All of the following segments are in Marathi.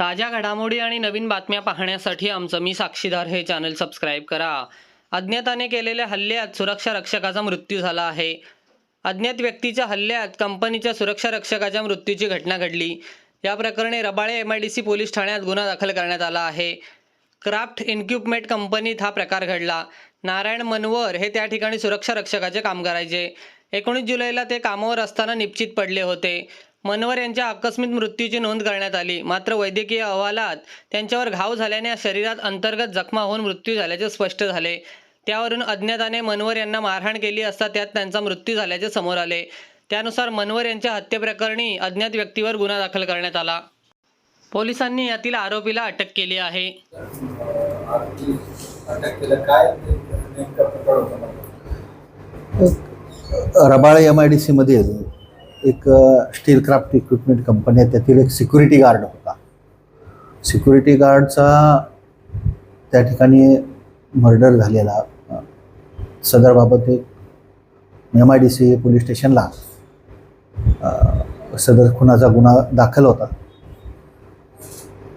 ताज्या घडामोडी आणि नवीन बातम्या पाहण्यासाठी आमचं मी साक्षीदार हे चॅनल सबस्क्राईब करा. अज्ञाताने केलेल्या हल्ल्यात सुरक्षा रक्षकाचा मृत्यू झाला आहे. अज्ञात व्यक्तीच्या हल्ल्यात कंपनीच्या सुरक्षा रक्षकाच्या मृत्यूची घटना घडली. या प्रकरणी Rabale M I D C police ठाण्यात गुन्हा दाखल करण्यात आला आहे. क्राफ्ट इन्क्युपमेंट कंपनीत हा प्रकार घडला. नारायण मनवर हे त्या ठिकाणी सुरक्षा रक्षकाचे काम करायचे एकोणीस जुलैला ते कामावर असताना निश्चित पडले होते. मनवर यांच्या आकस्मिक मृत्यूची नोंद करण्यात आली. मात्र वैद्यकीय अहवालात त्यांच्यावर घाव झाल्याने शरीरात अंतर्गत जखमा होऊन मृत्यू झाल्याचे स्पष्ट झाले. त्यावरून अज्ञाताने मनवर यांना मारहाण केली असता त्यात त्यांचा मृत्यू झाल्याचे समोर आले. त्यानुसार मनवर यांच्या हत्येप्रकरणी अज्ञात व्यक्तीवर गुन्हा दाखल करण्यात आला. पोलिसांनी यातील आरोपीला अटक केली आहे. रबाळ एम आय डी सीमध्ये एक स्टील क्राफ्ट इक्विपमेंट कंपनी आहे. त्यातील एक सिक्युरिटी गार्ड होता. सिक्युरिटी गार्डचा त्या ठिकाणी मर्डर झालेला. सदरबाबत एक M I D C police स्टेशनला सदर खुनाचा गुन्हा दाखल होता.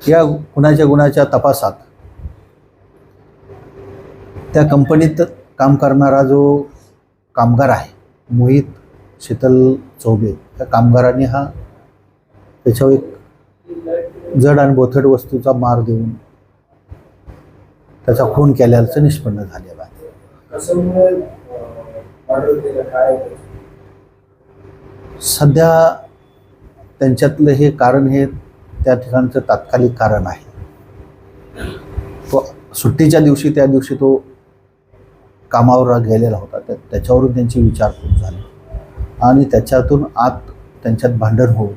या खुनाच्या गुन्ह्याच्या तपासात त्या कंपनीत काम करणारा जो कामगार आहे मोहित शीतल चौबे त्या कामगाराने हा त्याच्यावर एक जड आणि बोथट वस्तूचा मार देऊन त्याचा खून केल्याचं निष्पन्न झालेलं आहे. सध्या त्यांच्यातलं हे कारण हे त्या ठिकाणचं तात्कालिक कारण आहे. तो सुट्टीच्या दिवशी त्या दिवशी तो कामावर गेलेला होता. त्या त्याच्यावरून त्यांची विचारपूस आणि त्याच्यातून आत त्यांच्यात भांडण होऊन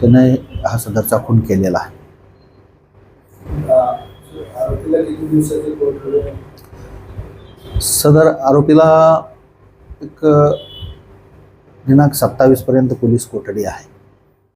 त्याने हा सदरचा खून केलेला आहे. सदर आरोपीला एक दिनांक सत्तावीसपर्यंत पोलीस कोठडी आहे.